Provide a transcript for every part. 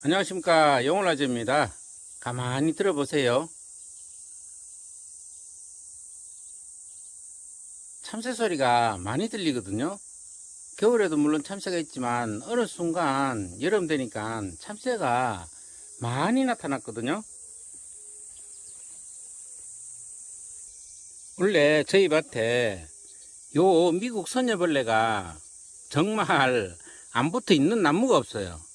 안녕하십니까. 영월라제입니다. 가만히 들어보세요. 참새 소리가 많이 들리거든요. 겨울에도 물론 참새가 있지만 어느 순간 여름 되니까 참새가 많이 나타났거든요. 원래 저희 밭에 요 미국 선녀벌레가 정말 안 붙어 있는 나무가 없어요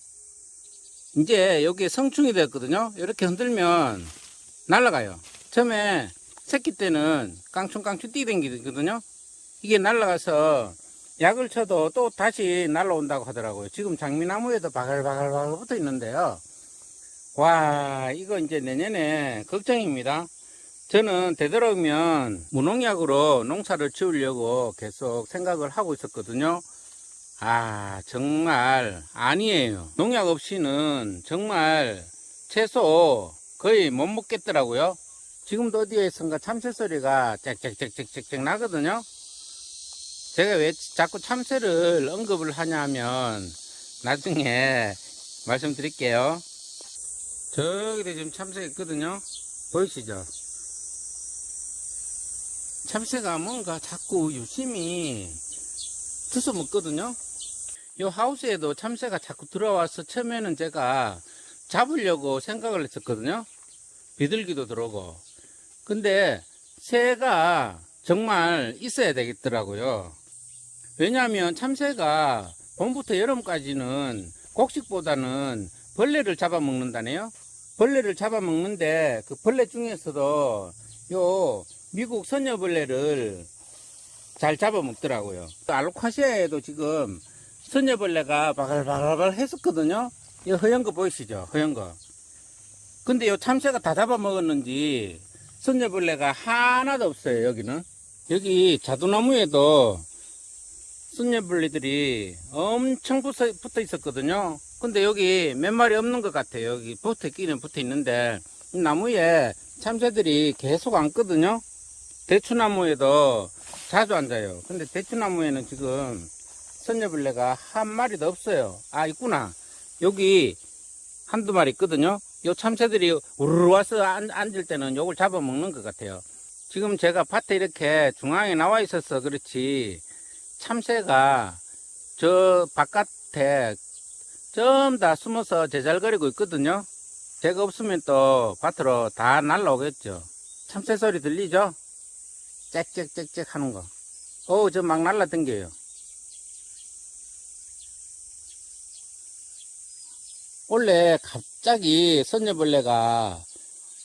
이제 여기에 성충이 되었거든요. 이렇게 흔들면 날아가요. 처음에 새끼 때는 깡충깡충 뛰댕기거든요. 이게 날아가서 약을 쳐도 또 다시 날아온다고 하더라고요. 지금 장미나무에도 바글바글바글 붙어 있는데요. 와, 이거 이제 내년에 걱정입니다. 저는 되도록이면 무농약으로 농사를 지으려고 계속 생각을 하고 있었거든요. 아, 정말 아니에요. 농약 없이는 정말 채소 거의 못 먹겠더라고요. 지금도 어디에선가 참새 소리가 짹짹짹짹짹 나거든요. 제가 왜 자꾸 참새를 언급을 하냐면 나중에 말씀드릴게요. 저기도 지금 참새가 있거든요. 보이시죠? 참새가 뭔가 자꾸 유심히 주워 먹거든요. 요 하우스에도 참새가 자꾸 들어와서 처음에는 제가 잡으려고 생각을 했었거든요. 비둘기도 들어오고. 근데 새가 정말 있어야 되겠더라고요. 왜냐하면 참새가 봄부터 여름까지는 곡식보다는 벌레를 잡아먹는다네요. 벌레를 잡아먹는데 그 벌레 중에서도 요 미국 선녀벌레를 잘 잡아먹더라고요. 알로카시아에도 지금 선녀벌레가 바글바글 했었거든요. 이 허연 거 보이시죠? 허연 거. 근데 요 참새가 다 잡아먹었는지 선녀벌레가 하나도 없어요, 여기는. 여기 자두나무에도 선녀벌레들이 엄청 붙어, 붙어 있었거든요. 근데 여기 몇 마리 없는 것 같아요. 여기 붙어 있기는 붙어 있는데 이 나무에 참새들이 계속 앉거든요. 대추나무에도 자주 앉아요. 근데 대추나무에는 지금 선녀벌레가 한 마리도 없어요. 아, 있구나. 여기 한두 마리 있거든요. 요 참새들이 우르르 와서 앉, 앉을 때는 요걸 잡아먹는 것 같아요. 지금 제가 밭에 이렇게 중앙에 나와 있어서 그렇지 참새가 저 바깥에 전부 다 숨어서 제잘거리고 있거든요. 제가 없으면 또 밭으로 다 날라오겠죠. 참새 소리 들리죠? 짹짹짹짹 하는 거. 어, 저막 날라댕겨요. 원래 갑자기 선녀벌레가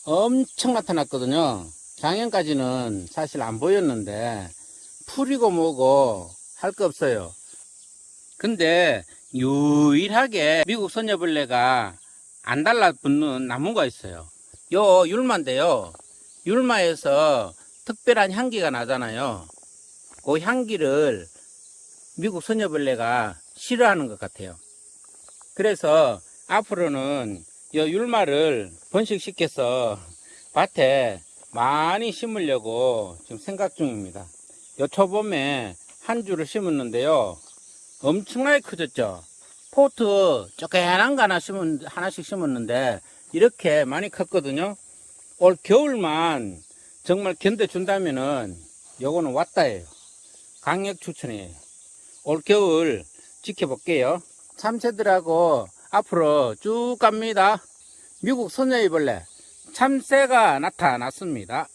엄청 나타났거든요. 작년까지는 사실 안 보였는데 풀이고 뭐고 할 거 없어요. 근데 유일하게 미국 선녀벌레가 안 달라붙는 나무가 있어요. 요 율마인데요. 율마에서 특별한 향기가 나잖아요. 그 향기를 미국 선녀벌레가 싫어하는 것 같아요. 그래서 앞으로는 이 율마를 번식시켜서 밭에 많이 심으려고 지금 생각 중입니다. 요 초봄에 한 주를 심었는데요. 엄청나게 커졌죠. 포트 쪼개난 거 하나 심은, 하나씩 심었는데 이렇게 많이 컸거든요. 올 겨울만 정말 견뎌준다면은 요거는 왔다예요. 강력 추천이에요. 올 겨울 지켜볼게요. 참새들하고 앞으로 쭉 갑니다. 미국 소녀이벌레 참새가 나타났습니다.